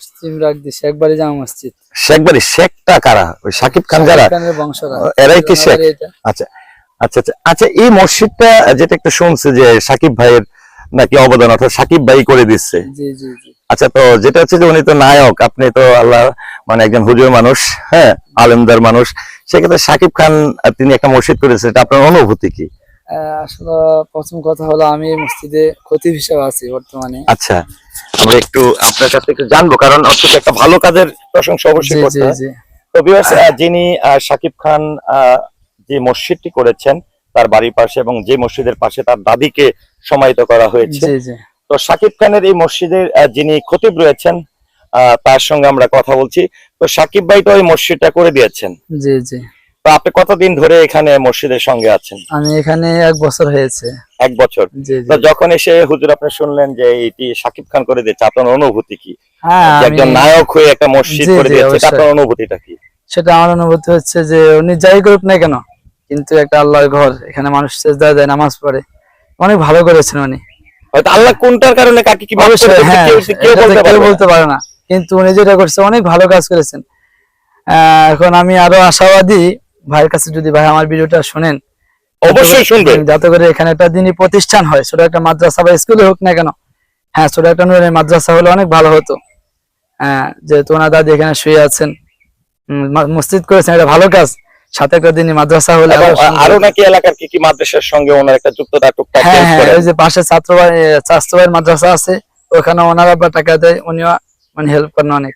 পশ্চিম রাখদি শেখবাড়ি জামা মসজিদ। শেখবাড়ি শেখটা কারা? ওই সাকিব খান যারা? বংশরা এরাই কি শেখ? আচ্ছা আচ্ছা আচ্ছা আচ্ছা এই মসজিদটা যেটা একটু শুনছে যে সাকিব ভাইয়ের নাকি অবদান অর্থাৎ সাকিব ভাই করে দিচ্ছে। জি জি জি। আচ্ছা তো যেটা হচ্ছে যে উনি তো নায়ক আপনি তো আল্লাহ মানে একজন হুজুর মানুষ হ্যাঁ আলেমদার মানুষ সেক্ষেত্রে সাকিব খান তিনি একটা মসজিদ করেছেন এটা আপনার অনুভূতি কি? আসলে প্রথম কথা হলো আমি মসজিদে খতিব হিসাবে আছি বর্তমানে। আচ্ছা আমরা একটু আপনার কাছে একটু জানব কারণ অন্তত একটা ভালো কাজের প্রশংসা অবশ্যই করতে তো যিনি সাকিব খান যে মসজিদটি করেছেন তার বাড়ির পাশে এবং যে মসজিদের পাশে তার দাদিকে সমাহিত করা হয়েছে। তো সাকিব খানের এই মসজিদের যিনি খতিব রয়েছেন আহ, তার সঙ্গে আমরা কথা বলছি। তো সাকিব ভাই তো এই মসজিদটা করে দিয়েছেন। জি জি। তো আপনি কতদিন ধরে এখানে মসজিদের সঙ্গে আছেন? আমি এখানে এক বছর হয়েছে। এক বছর। তো যখন এসে হুজুর আপনি শুনলেন যে এটি সাকিব খান করে দিয়েছে আপনার অনুভূতি কি? হ্যাঁ একজন নায়ক হয়ে একটা মসজিদ করে দিয়েছে আপনার অনুভূতিটা কি? সেটা আমার অনুভূতি হচ্ছে যে উনি যাই করুক না কেন কিন্তু একটা আল্লাহর ঘর এখানে মানুষ সেজদা যায় নামাজ পড়ে। অনেক ভালো করেছেন উনি। হয়তো আল্লাহ কোনটার কারণে কাকে কি করে হ্যাঁ কেউ বলতে পারে না। কিন্তু উনি যেটা করছে অনেক ভালো কাজ করেছেন। আহ, এখন আমি আরও আশাবাদী ভাইয়ের কাছে যদি ভাই আমার ভিডিওটা শুনেন অবশ্যই শুনবে। যাতে করে এখানে একটা দিনই প্রতিষ্ঠান হয়। ছোট একটা মাদ্রাসা বা স্কুলে হোক না কেন। হ্যাঁ ছোট একটা নুরের মাদ্রাসা হলে অনেক ভালো হতো। হ্যাঁ যেহেতু ওনার দাদি এখানে শুয়ে আছেন। মসজিদ করেছেন এটা ভালো কাজ। সাথে একটা দিনই মাদ্রাসা হলে আরও নাকি এলাকার কি কি মাদ্রাসার সঙ্গে ওনার একটা যুক্ততা টুকটাক হ্যাঁ হ্যাঁ ওই যে পাশে ছাত্র ছাত্র ভাইয়ের মাদ্রাসা আছে। ওখানে ওনারা টাকা দেয় উনিও মানে হেল্প করেন অনেক।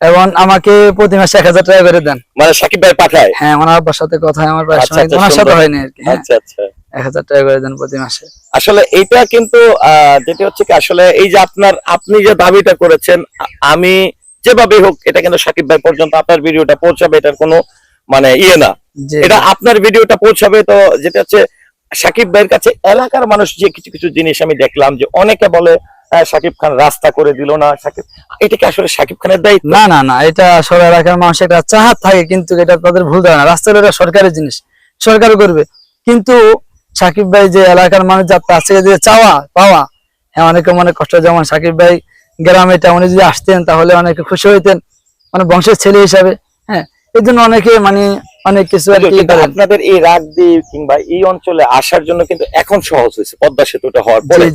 এবং আমাকে প্রতি মাসে এক হাজার টাকা করে দেন। মানে সাকিব ভাই পাঠায়? হ্যাঁ ওনার সাথে কথা আমার আচ্ছা, আচ্ছা, ওনার সাথে হয়নি আর কি হ্যাঁ। আচ্ছা আচ্ছা। এক হাজার টাকা করে দেন প্রতি মাসে। আসলে এটা কিন্তু যেটা হচ্ছে কি আসলে এই যে আপনার আপনি যে দাবিটা করেছেন আমি যেভাবে হোক এটা কিন্তু সাকিব ভাই পর্যন্ত আপনার ভিডিওটা পৌঁছাবে এটার কোনো মানে ইয়ে না। এটা আপনার ভিডিওটা পৌঁছাবে তো যেটা হচ্ছে সাকিব ভাইয়ের কাছে এলাকার মানুষ যে কিছু কিছু জিনিস আমি দেখলাম যে অনেকে বলে সাকিব খান রাস্তা করে দিল না সাকিব এটা কি আসলে সাকিব খানের দায়িত্ব? না না না, এটা আসলে এলাকার মানুষের একটা চাহাত থাকে, কিন্তু এটা তাদের ভুল ধারণা। রাস্তা এটা সরকারের জিনিস সরকার করবে। কিন্তু সাকিব ভাই যে এলাকার মানুষ যা তার থেকে যে চাওয়া, পাওয়া হ্যাঁ অনেকে মনে কষ্ট, যেমন সাকিব ভাই গ্রামে এটা, উনি যদি আসতেন, তাহলে অনেকে খুশি হইতেন। মানে বংশের ছেলে হিসাবে হ্যাঁ এই জন্য অনেকে মানে অনেক কিছু আপনাদের এই রাগদি কিংবা এই অঞ্চলে আসার জন্য কিন্তু এখন সহজ হয়েছে পদ্মা সেতুটা হওয়ার পরে।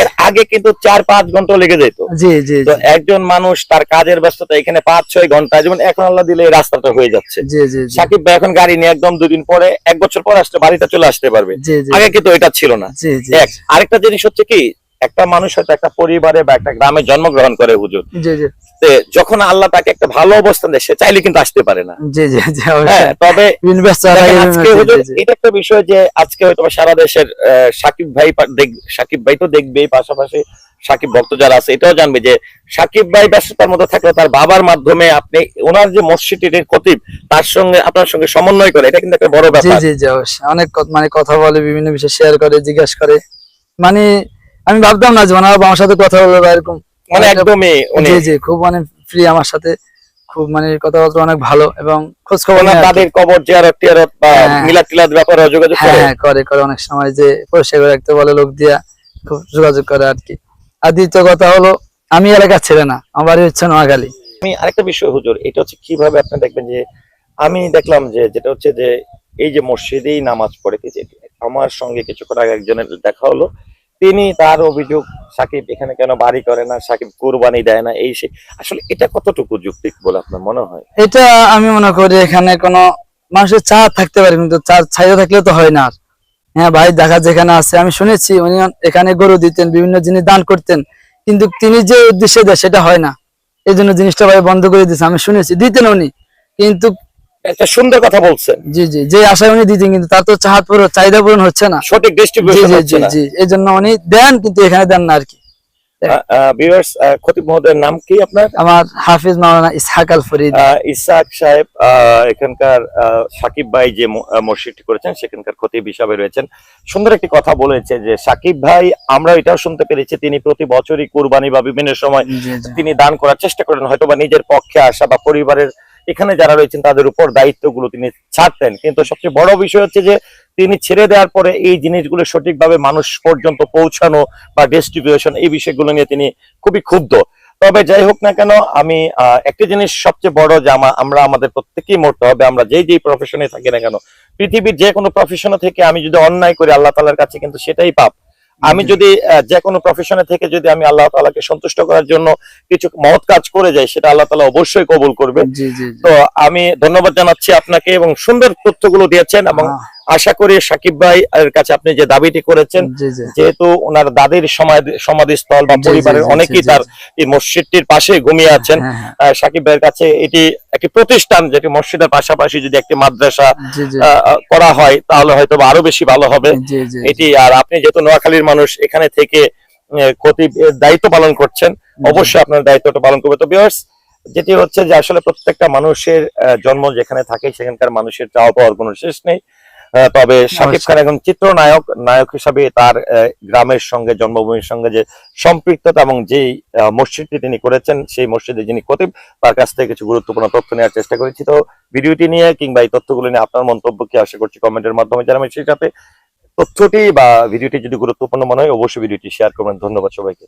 এর আগে কিন্তু চার পাঁচ ঘণ্টা লেগে যেত। জি জি তো একজন মানুষ তার কাজের ব্যস্ততা এখানে পাঁচ ছয় ঘণ্টা যেমন এখন আল্লাহ দিলে এই রাস্তাটা হয়ে যাচ্ছে। জি জি জি। সাকিব ভাই এখন গাড়ি নিয়ে একদম দুদিন পরে এক বছর পরে আসতে বাড়িটা চলে আসতে পারবে। আগে কিন্তু এটা ছিল না। আরেকটা জিনিস হচ্ছে কি একটা মানুষ হয়তো একটা পরিবারে বা একটা গ্রামে জন্মগ্রহণ করে হুজুর। যখন আল্লাহ তাকে একটা ভালো অবস্থান দেয় সে চাইলে কিন্তু আসতে পারে না। হ্যাঁ তবে আজকে হুজুর এটা একটা বিষয় যে আজকে হয়তো সারা দেশের সাকিব ভাই সাকিব ভাই তো দেখবেই পাশাপাশি সাকিব ভক্ত যারা আছে এটাও জানবে যে সাকিব ভাই ব্যস্ততার মধ্যে থাকলে তার বাবার মাধ্যমে আপনি ওনার যে মসজিদের কতিব তার সঙ্গে আপনার সঙ্গে সমন্বয় করে এটা কিন্তু একটা বড় ব্যাপার। জি জি অবশ্যই। অনেক মানে কথা বলে বিভিন্ন বিষয় শেয়ার করে জিজ্ঞেস করে। মানে আমি ভাবতাম না যে ওনারা আমার সাথে কথা বলবে বা এরকম মানে একদমই উনি জি জি খুব মানে ফ্রি আমার সাথে খুব মানে কথাবার্তা অনেক ভালো এবং খোঁজ খবর কি। তাদের কবর জিয়ারত টিয়ারত বা হ্যাঁ। মিলাদ টিলাদ ব্যাপারে যোগাযোগ হ্যাঁ করে হ্যাঁ করে করে অনেক সময় যে পরিষ্কার করে রাখতে বলে লোক দিয়া খুব যোগাযোগ করে আর কি আর দ্বিতীয় কথা হলো আমি এলাকার ছেলে না আমার বাড়ি হচ্ছে নোয়াখালী আমি আরেকটা বিষয় হুজুর এটা হচ্ছে কীভাবে আপনি দেখবেন যে আমি দেখলাম যে যেটা হচ্ছে যে এই যে মসজিদেই নামাজ পড়ে আমার সঙ্গে কিছুক্ষণ আগে একজনের দেখা হলো তিনি তার অভিযোগ সাকিব এখানে কেন বাড়ি করে না, সাকিব কোরবানি দেয় না, এই সে আসলে এটা কতটুকু যুক্তিক বলে আপনার মনে হয়? এটা আমি মনে করি এখানে কোনো মানুষের চা থাকতে পারে, কিন্তু চার ছাইও থাকলে তো হয় না হ্যাঁ ভাই, দেখা যেখানে আছে, আমি শুনেছি উনি এখানে গরু দিতেন, বিভিন্ন জিনিস দান করতেন, কিন্তু তিনি যে উদ্দেশ্যে দেয় সেটা হয় না। এই জন্য জিনিসটা ভাই বন্ধ করে দিয়েছে, আমি শুনেছি, দিতেন উনি, কিন্তু একটা সুন্দর কথা বলছেন। জি জি যে আশায় উনি দিতেন কিন্তু তার তো চাহাত পূরণ চাহিদা পূরণ হচ্ছে না। সঠিক ডিস্ট্রিবিউশন জি হচ্ছে জি না। জি এই জন্য উনি দেন কিন্তু এখানে দেন না আর কি। ভিউয়ার্স খতিব মহোদয়ের নাম কি আপনার? আমার হাফিজ মাওলানা ইসহাক আল ফরিদ। ইসাক সাহেব এখানকার সাকিব ভাই যে মসজিদটি করেছেন সেখানকার খতিব হিসাবে রয়েছেন। সুন্দর একটি কথা বলেছে যে সাকিব ভাই আমরা এটাও শুনতে পেরেছি তিনি প্রতি বছরই কুরবানি বা বিভিন্ন সময় তিনি দান করার চেষ্টা করেন হয়তো বা নিজের পক্ষে আসা বা পরিবারের এখানে যারা রয়েছেন তাদের উপর দায়িত্বগুলো তিনি ছাড়তেন। কিন্তু সবচেয়ে বড় বিষয় হচ্ছে যে তিনি ছেড়ে দেওয়ার পরে এই জিনিসগুলো সঠিকভাবে মানুষ পর্যন্ত পৌঁছানো বা ডিস্ট্রিবিউশন এই বিষয়গুলো নিয়ে তিনি খুবই ক্ষুব্ধ। তবে যাই হোক না কেন, আমি একটি জিনিস সবচেয়ে বড় যে আমরা আমাদের প্রত্যেকেই মরতে হবে, আমরা যেই যেই প্রফেশনে থাকি না কেন, পৃথিবীর যে কোনো প্রফেশনে থেকে আমি যদি অন্যায় করি, আল্লাহ তালার কাছে কিন্তু সেটাই পাপ। আমি যদি আহ, যে কোনো প্রফেশনে থেকে যদি আমি আল্লাহ তালাকে সন্তুষ্ট করার জন্য কিছু মহৎ কাজ করে যাই সেটা আল্লাহ তালা অবশ্যই কবুল করবে। তো আমি ধন্যবাদ জানাচ্ছি আপনাকে এবং সুন্দর তথ্যগুলো দিয়েছেন এবং আশা করি সাকিব ভাই এর কাছে আপনি যে দাবিটি করেছেন যেহেতু ওনার দাদির সমাধি সমাধিস্থল বা পরিবারের অনেকেই তার এই মসজিদটির পাশে ঘুমিয়ে আছেন। হ্যাঁ, হ্যাঁ, সাকিব ভাইয়ের কাছে এটি একটি প্রতিষ্ঠান যেটি মসজিদের পাশাপাশি যদি একটি মাদ্রাসা করা হয় তাহলে হয়তো আরও বেশি ভালো হবে। এটি আর আপনি যেহেতু নোয়াখালীর মানুষ এখানে থেকে দায়িত্ব পালন করছেন। অবশ্যই আপনার দায়িত্বটা পালন করবে। তো বিয়ার্স যেটি হচ্ছে যে আসলে প্রত্যেকটা মানুষের জন্ম যেখানে থাকে সেখানকার মানুষের চাওয়া পাওয়ার কোনো শেষ নেই। তবে শাকিব খান এখন চিত্রনায়ক নায়ক হিসাবে তার গ্রামের সঙ্গে জন্মভূমির সঙ্গে যে সম্পৃক্ততা এবং যেই মসজিদটি তিনি করেছেন সেই মসজিদে যিনি খতিব তার কাছ থেকে কিছু গুরুত্বপূর্ণ তথ্য নেওয়ার চেষ্টা করেছি। তো ভিডিওটি নিয়ে কিংবা এই তথ্যগুলো নিয়ে আপনার মন্তব্য কি আশা করছি কমেন্টের মাধ্যমে জানাবেন। সেই সাথে তথ্যটি বা ভিডিওটি যদি গুরুত্বপূর্ণ মনে হয় অবশ্যই ভিডিওটি শেয়ার করবেন। ধন্যবাদ সবাইকে।